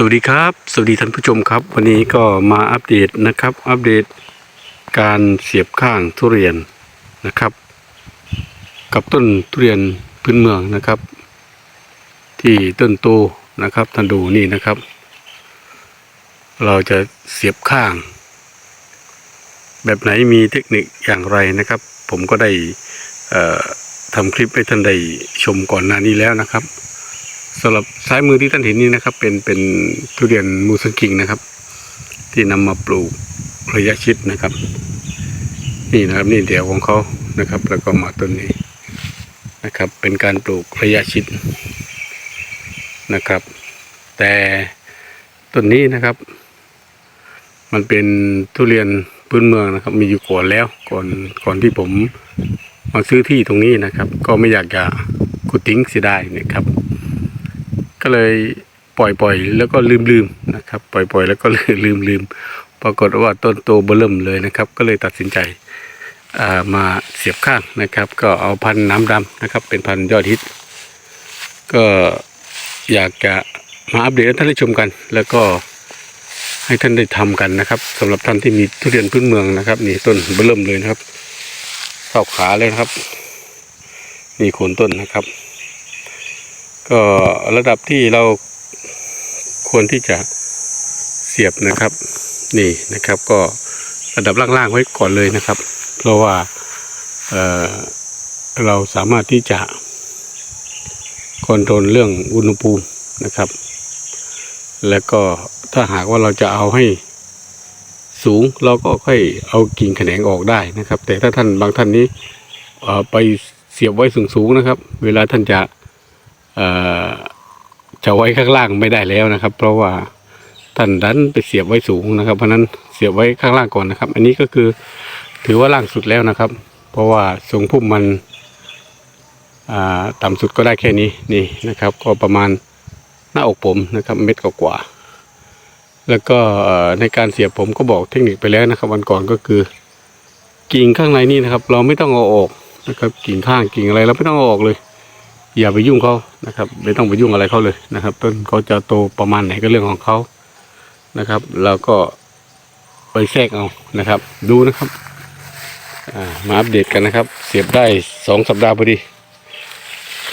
สวัสดีครับ สวัสดีท่านผู้ชมครับ วันนี้ก็มาอัปเดตนะครับ อัปเดตการเสียบข้างทุเรียนนะครับ กับต้นทุเรียนพื้นเมืองนะครับ ที่ต้นโตนะครับท่านดูนี่นะครับ เราจะเสียบข้าง แบบไหนมีเทคนิคอย่างไรนะครับ ผมก็ได้ทำคลิปให้ท่านได้ชมก่อนหน้านี้แล้วนะครับ สำหรับซ้ายมือที่ท่านเห็นนี้นะครับ เป็นเป็นทุเรียนมูสังคิงนะครับ ที่นำมาปลูกระยะชิดนะครับ นี่นะครับนี่เดี่ยวของเขานะครับ แล้วก็มาต้นนี้นะครับ เป็นการปลูกระยะชิดนะครับ แต่ต้นนี้นะครับ มันเป็นทุเรียนพื้นเมืองนะครับ มีอยู่ก่อนแล้วก่อนก่อนที่ผมมาซื้อที่ตรงนี้นะครับ ก็ไม่อยากจะกุดทิ้งเสียดายนะครับ ก็เลยปล่อยปล่อยแล้วก็ลืมลืมนะครับ ปล่อยปล่อยแล้วก็ลืมลืมปรากฏว่าต้นโตเบลิ่มเลยนะครับ ก็เลยตัดสินใจมาเสียบข้างนะครับ ก็เอาพันธุ์น้ำดำนะครับ เป็นพันธุ์ยอดฮิต ก็อยากจะมาอัปเดตให้ท่านได้ชมกัน แล้วก็ให้ท่านได้ทำกันนะครับสำหรับท่านที่มีทุเรียนพื้นเมืองนะครับ นี่ต้นเบลิ่มเลยนะครับเท่าขาเลยนะครับ นี่โคนต้นนะครับ ก็ระดับที่เราควรที่จะเสียบนะครับ นี่นะครับก็ระดับล่างๆไว้ก่อนเลยนะครับ เพราะว่าเเราสามารถที่จะคอนโทรลเรื่องอุณหภูมินะครับ แล้วก็ถ้าหากว่าเราจะเอาให้สูงเราก็ค่อยเอากิ่งแขนงออกได้นะครับ แต่ถ้าท่านบางท่านนี้ไปเสียบไว้สูงๆนะครับ เวลาท่านจะ จะไว้ข้างล่างไม่ได้แล้วนะครับ เพราะว่าท่านดันไปเสียบไว้สูงนะครับ เพราะนั้นเสียบไว้ข้างล่างก่อนนะครับ อันนี้ก็คือถือว่าล่างสุดแล้วนะครับ เพราะว่าทรงพุ่มมันต่ำสุดก็ได้แค่นี้นี่นะครับ ก็ประมาณหน้าอกผมนะครับ เม็ดกว่าๆแล้วก็ในการเสียบผมก็บอกเทคนิคไปแล้วนะครับ วันก่อนก็คือ กิ่งข้างในนี่นะครับ เราไม่ต้องเอาออกนะครับ กิ่งข้างกิ่งอะไรเราไม่ต้องเอาออกเลย อย่าไปยุ่งเขานะครับ ไม่ต้องไปยุ่งอะไรเขาเลยนะครับ ต้นเขาจะโตประมาณไหนก็เรื่องของเขานะครับเราก็ไปแทรกเอานะครับ ดูนะครับมาอัปเดตกันนะครับ เสียบได้สองสัปดาห์พอดี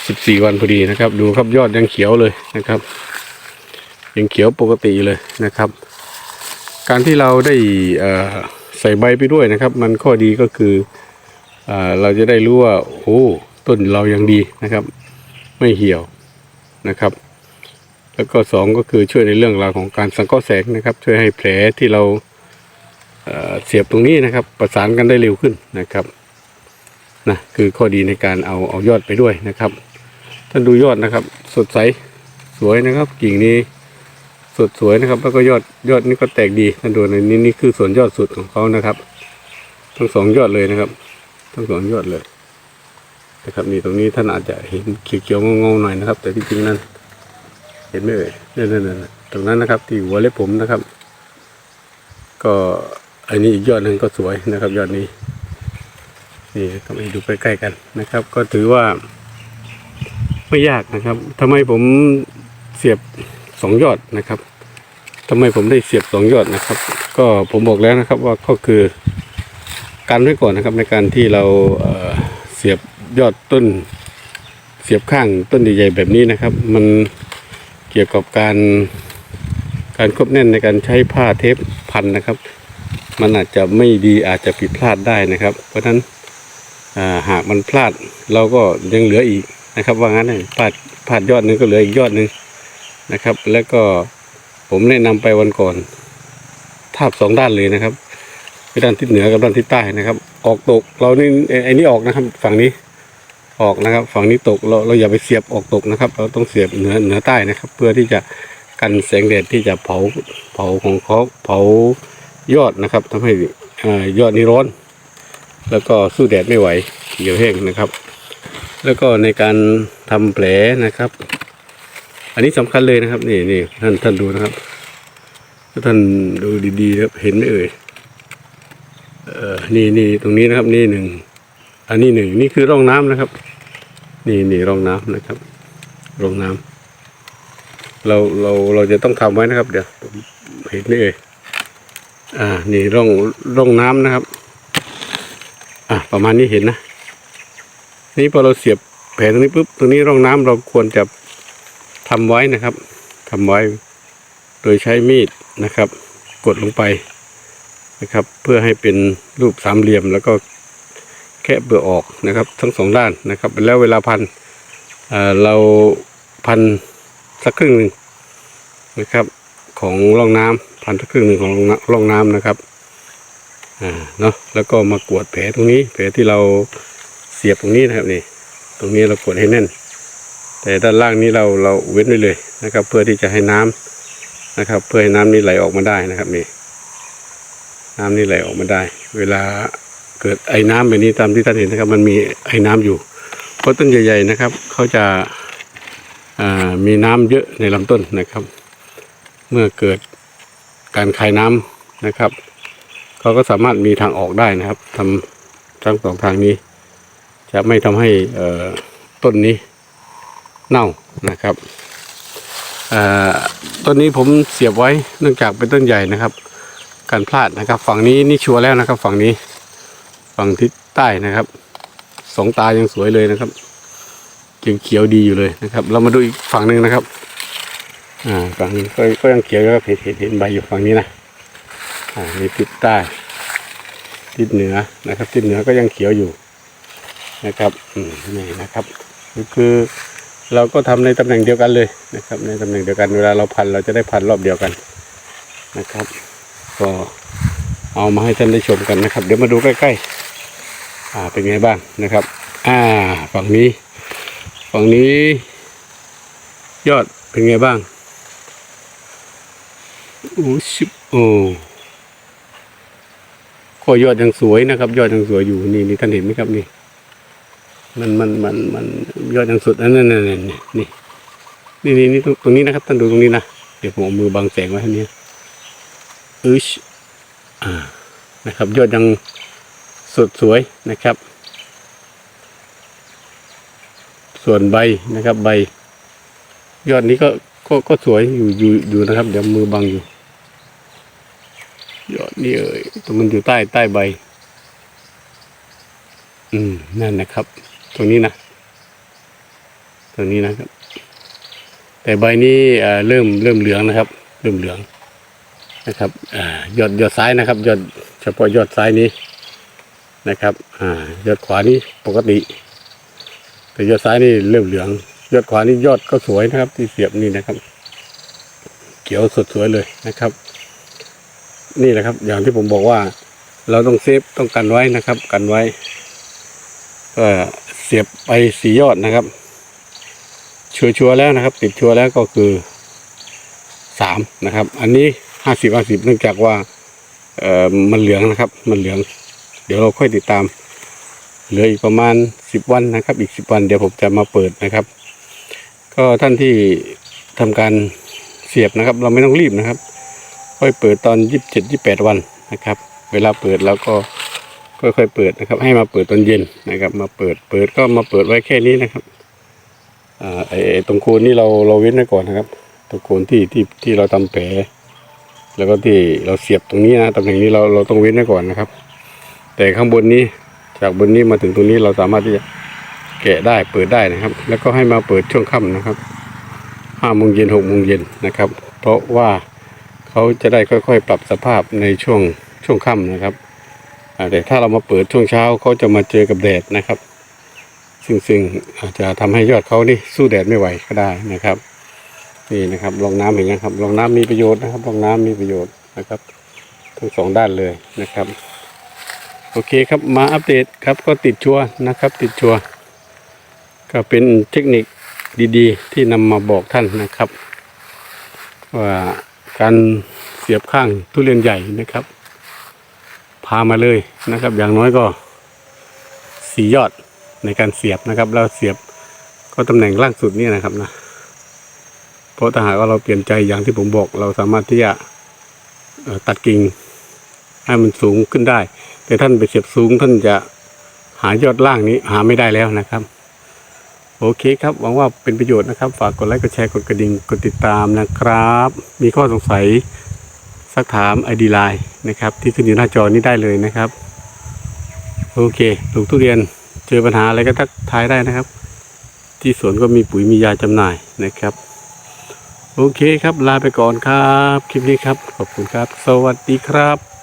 สิบสี่วันพอดีนะครับ ดูครับยอดยังเขียวเลยนะครับ ยังเขียวปกติเลยนะครับ การที่เราได้ใส่ใบไปด้วยนะครับ มันข้อดีก็คืออเราจะได้รู้ว่าโอ้ต้นเรายังดีนะครับ ไม่เหี่ยวนะครับ แล้วก็สองก็คือช่วยในเรื่องราวของการสังเคราะห์แสงนะครับ ช่วยให้แผลที่เราเเสียบตรงนี้นะครับ ประสานกันได้เร็วขึ้นนะครับนะคือข้อดีในการเอาเอายอดไปด้วยนะครับ ท่านดูยอดนะครับ สดใสสวยนะครับ กิ่งนี้สดสวยนะครับ แล้วก็ยอดยอดนี้ก็แตกดีท่านดูในนี้นี่คือส่วนยอดสุดของเขานะครับ ทั้งสองยอดเลยนะครับ ทั้งสองยอดเลย นะครับนี่ตรงนี้ท่านอาจจะเห็นเขียวๆงงๆหน่อยนะครับ แต่ที่จริงนั้น เห็นไหมเอ่ยนั่นๆๆตรงนั้นนะครับ ที่หัวเล็บผมนะครับ ก็อันนี้อีกยอดหนึ่งก็สวยนะครับ ยอดนี้ นี่ก็ให้ดูใกล้ๆกันนะครับ ก็ถือว่า ไม่ยากนะครับทำไมผมเสียบสองยอดนะครับทำไมผมได้เสียบสองยอดนะครับ ก็ผมบอกแล้วนะครับว่าก็คือการไว้ก่อนนะครับในการที่เราเเสียบ ยอดต้นเสียบข้างต้นใหญ่ๆแบบนี้นะครับ มันเกี่ยวกับการการควบแน่นในการใช้ผ้าเทปพันนะครับ มันอาจจะไม่ดีอาจจะผิดพลาดได้นะครับ เพราะฉะนั้นาหากมันพลาดเราก็ยังเหลืออีกนะครับ ว่างั้นพลาดพลาดยอดนึงก็เหลืออีกยอดหนึ่งนะครับ แล้วก็ผมแนะนำไปวันก่อน ทาบสองด้านเลยนะครับด้านทิศเหนือกับด้านทิศใต้นะครับ ออกตกเรานี่ไอ้ไอ้นี่ออกนะครับ ฝั่งนี้ ออกนะครับ ฝั่งนี้ตกเราเราอย่าไปเสียบออกตกนะครับ เราต้องเสียบเหนือเหนือใต้นะครับ เพื่อที่จะกันแสงแดดที่จะเผาเผาของเขาเผายอดนะครับทำให้ยอดนี้ร้อน แล้วก็สู้แดดไม่ไหวเหี่ยวแห้งนะครับ แล้วก็ในการทำแผลนะครับ อันนี้สำคัญเลยนะครับ นี่นี่ท่านท่านดูนะครับถ้าท่านดูดีๆครับเห็นไหมเอ่ยเอ่อนี่นี่ตรงนี้นะครับนี่หนึ่ง อันนี้หนึ่งนี่คือร่องน้ำนะครับ นี่นี่ร่องน้ำนะครับร่องน้ำเราเราเราจะต้องทำไว้นะครับ เดี๋ยวเห็นนี่เอยอ่า นี่ร่องร่องน้ำนะครับ อะประมาณนี้เห็นนะนี่พอเราเสียบแผงตรงนี้ปุ๊บตรงนี้ร่องน้ำเราควรจะทำไว้นะครับทำไว้ โดยใช้มีดนะครับ กดลงไปนะครับ เพื่อให้เป็นรูปสามเหลี่ยมแล้วก็ แคะเปลือกออกนะครับ ทั้งสองด้านนะครับ แล้วเวลาพันเเราพันสักครึ่งหนึ่งนะครับ ของร่องน้ำพันสักครึ่งหนึ่งของร่องน้ำนะครับอ่าเนาะแล้วก็มากวดแผลตรงนี้แผลที่เราเสียบตรงนี้นะครับนี่ ตรงนี้เรากดให้แน่น แต่ด้านล่างนี้เราเราเว้นไว้เลยนะครับ เพื่อที่จะให้น้ำนะครับ เพื่อให้น้ำนี้ไหลออกมาได้นะครับนี่น้ำนี่ไหลออกมาได้ เวลา เกิดไอ้น้ำแบบนี้ตามที่ท่านเห็นนะครับ มันมีไอ้น้ำอยู่ เพราะต้นใหญ่ ๆนะครับเขาจะามีน้ำเยอะในลำต้นนะครับ เมื่อเกิดการคายน้ำนะครับเขาก็สามารถมีทางออกได้นะครับทำทั้งสองทางนี้ จะไม่ทำให้ต้นนี้เน่านะครับต้นนี้ผมเสียบไว้เนื่องจากเป็นต้นใหญ่นะครับ การพลาดนะครับ ฝั่งนี้นี่ชัวร์แล้วนะครับ ฝั่งนี้ ฝั่งทิศใต้นะครับสองตายังสวยเลยนะครับยังเขียวดีอยู่เลยนะครับ เรามาดูอีกฝั่งหนึ่งนะครับ อ่าฝั่งนี้ก็ก็ยังเขียวครับเห็นเห็นเห็นใบอยู่ฝั่งนี้นะอ่านี่ทิศใต้ทิศเหนือนะครับทิศเหนือก็ยังเขียวอยู่นะครับอืมนี่นะครับคือคือเราก็ทำในตำแหน่งเดียวกันเลยนะครับ ในตำแหน่งเดียวกันเวลาเราพันเราจะได้พันรอบเดียวกันนะครับ ก็เอามาให้ท่านได้ชมกันนะครับ เดี๋ยวมาดูใกล้ๆ อ่าเป็นไงบ้างนะครับ อ่าฝั่งนี้ ฝั่งนี้ ยอดเป็นไงบ้างโอ้ชิบโอ้ก็ยอดยังสวยนะครับ ยอดยังสวยอยู่นี่นี่ท่านเห็นไหมครับนี่ มันมันมันมันยอดยังสุดนนั้นนั่นนั่นนี่นี่นี่นี่ตรงนี้นะครับท่านดูตรงนี้นะเดี๋ยวผมเอามือบังแสงไว้ให้นี้อึชอ่านะครับ ยอดยัง สดสวยนะครับ ส่วนใบนะครับใบ ยอดนี้ก็ก็ก็สวยอยู่อยู่อยู่นะครับ เดี๋ยวมือบังอยู่ ยอดนี่เอ่ยตรงมันอยู่ใต้ใต้ใบ อืมนั่นนะครับ ตรงนี้นะตรงนี้นะครับ แต่ใบนี้อ่าเริ่มเริ่มเหลืองนะครับ เริ่มเหลืองนะครับอ่ายอดยอดซ้ายนะครับ ยอดเฉพาะยอดซ้ายนี้ นะครับ อ่ายอดขวานี้ปกติ แต่ยอดซ้ายนี่เริ่มเหลือง ยอดขวานี่ยอดก็สวยนะครับ ที่เสียบนี่นะครับ เขียวสดสวยเลยนะครับ นี่แหละครับ อย่างที่ผมบอกว่า เราต้องเซฟต้องกันไว้นะครับ กันไว้ก็เสียบไปสียอดนะครับ ชัวร์ๆแล้วนะครับ ติดชัวร์แล้วก็คือสามนะครับ อันนี้ห้าสิบห้าสิบเนื่องจากว่า เอ่อมันเหลืองนะครับ มันเหลือง เดี๋ยวเราค่อยติดตาม เหลืออีกประมาณสิบวันนะครับ อีกสิบวันเดี๋ยวผมจะมาเปิดนะครับ ก็ท่านที่ทำการเสียบนะครับ เราไม่ต้องรีบนะครับ ค่อยเปิดตอนยี่สิบเจ็ดยี่แปดวันนะครับ เวลาเปิดแล้วก็ค่อยๆเปิดนะครับ ให้มาเปิดตอนเย็นนะครับ มาเปิดเปิดก็มาเปิดไว้แค่นี้นะครับอ่าไอ้ไอ้ตรงโคนนี่เราเราเว้นไว้ก่อนนะครับตรงโคนที่ที่ที่เราทำแผลแล้วก็ที่เราเสียบตรงนี้นะตำแหน่งนี้เราเราต้องเว้นไว้ก่อนนะครับ แต่ข้างบนนี้จากบนนี้มาถึงตรงนี้เราสามารถที่จะแกะได้เปิดได้นะครับ แล้วก็ให้มาเปิดช่วงค่ำนะครับห้าโมงเย็นหกโมงเย็นนะครับ เพราะว่าเขาจะได้ค่อย ๆ ปรับสภาพในช่วงช่วงค่ำนะครับแต่ถ้าเรามาเปิดช่วงเช้าเขาจะมาเจอกับแดดนะครับ ซึ่งซึ่งอาจจะทำให้ยอดเขานี่สู้แดดไม่ไหวก็ได้นะครับนี่นะครับรองน้ำเห็นยังครับรองน้ำมีประโยชน์นะครับรองน้ำมีประโยชน์นะครับ ทั้งสองด้านเลยนะครับ โอเคครับมาอัปเดตครับก็ติดชัวนะครับ ติดชัวก็เป็นเทคนิคดีๆ ที่นำมาบอกท่านนะครับ ว่าการเสียบข้างทุเรียนใหญ่นะครับ พามาเลยนะครับ อย่างน้อยก็สียอดในการเสียบนะครับแล้วเสียบก็ตำแหน่งล่างสุดนี่นะครับนะเพราะถ้าหากว่าเราเปลี่ยนใจอย่างที่ผมบอก เราสามารถที่จะตัดกิ่ง ให้มันสูงขึ้นได้ แต่ท่านไปเสียบสูงท่านจะหายอดล่างนี้หาไม่ได้แล้วนะครับ โอเคครับ หวังว่าเป็นประโยชน์นะครับ ฝากกดไลค์กดแชร์กดกระดิ่งกดติดตามนะครับ มีข้อสงสัยสักถาม ID Line นะครับ ที่ขึ้นอยู่หน้าจอนี้ได้เลยนะครับ โอเคปลูกทุเรียนเจอปัญหาอะไรก็ทักทายได้นะครับ ที่สวนก็มีปุ๋ยมียาจำหน่ายนะครับ โอเคครับลาไปก่อนครับ คลิปนี้ครับ ขอบคุณครับ สวัสดีครับ